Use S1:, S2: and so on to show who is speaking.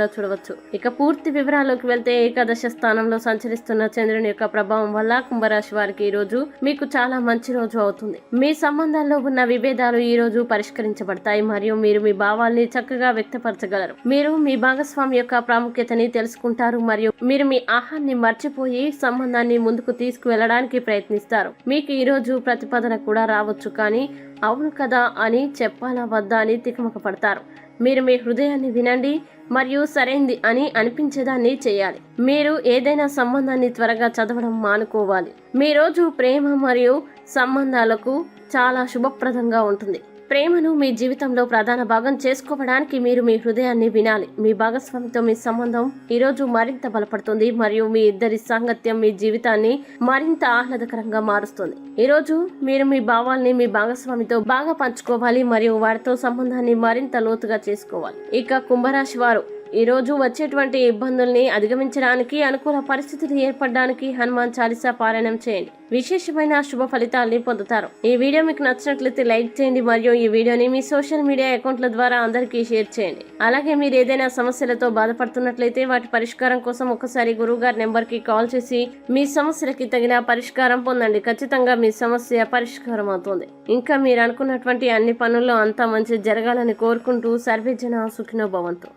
S1: చూడవచ్చు. ఇక పూర్తి వివరాల్లోకి వెళ్తే ఏకాదశ స్థానంలో సంచరిస్తున్న చంద్రుని యొక్క ప్రభావం వల్ల కుంభరాశి వారికి ఈ రోజు మీకు చాలా మంచి రోజు అవుతుంది. మీ సంబంధాల్లో ఉన్న విభేదాలు ఈ రోజు పరిష్కరించబడతాయి. మరియు మీరు మీ భావాల్ని చక్కగా వ్యక్తపరచగలరు. మీరు మీ భాగస్వామి యొక్క ప్రాముఖ్యతని తెలుసుకుంటారు. మరియు మీరు మీ ఆహాన్ని మర్చిపోయి సంబంధాన్ని ముందుకు తీసుకువెళ్ళడానికి ప్రయత్నిస్తారు. మీకు ఈ రోజు ప్రతిపాదన కూడా రావచ్చు. కానీ అవును కదా అని చెప్పాలా వద్దా అని తికమక పడతారు. మీరు మీ హృదయాన్ని వినండి మరియు సరైంది అని అనిపించేదాన్ని చేయాలి. మీరు ఏదైనా సంబంధాన్ని త్వరగా చదవడం మానుకోవాలి. మీ రోజు ప్రేమ మరియు సంబంధాలకు చాలా శుభప్రదంగా ఉంటుంది. ప్రేమను మీ జీవితంలో ప్రధాన భాగం చేసుకోవడానికి మీరు మీ హృదయాన్ని వినాలి. మీ భాగస్వామితో మీ సంబంధం ఈరోజు మరింత బలపడుతుంది మరియు మీ ఇద్దరి సాంగత్యం మీ జీవితాన్ని మరింత ఆహ్లాదకరంగా మారుస్తుంది. ఈరోజు మీరు మీ భావాల్ని మీ భాగస్వామితో బాగా పంచుకోవాలి మరియు వారితో సంబంధాన్ని మరింత లోతుగా చేసుకోవాలి. ఇక కుంభరాశి వారు ఈ రోజు వచ్చేటువంటి ఇబ్బందుల్ని అధిగమించడానికి అనుకూల పరిస్థితులు ఏర్పడడానికి హనుమాన్ చాలీసా పారాయణం చేయండి. విశేషమైన శుభ ఫలితాల్ని పొందుతారు. ఈ వీడియో మీకు నచ్చినట్లయితే లైక్ చేయండి మరియు ఈ వీడియోని మీ సోషల్ మీడియా అకౌంట్ల ద్వారా అందరికీ షేర్ చేయండి. అలాగే మీరు ఏదైనా సమస్యలతో బాధపడుతున్నట్లయితే వాటి పరిష్కారం కోసం ఒకసారి గురువు గారి నెంబర్కి కాల్ చేసి మీ సమస్యలకి తగిన పరిష్కారం పొందండి. ఖచ్చితంగా మీ సమస్య పరిష్కారం అవుతుంది. ఇంకా మీరు అనుకున్నటువంటి అన్ని పనుల్లో అంతా మంచి జరగాలని కోరుకుంటూ సర్వేజన సుఖినో భవంతు.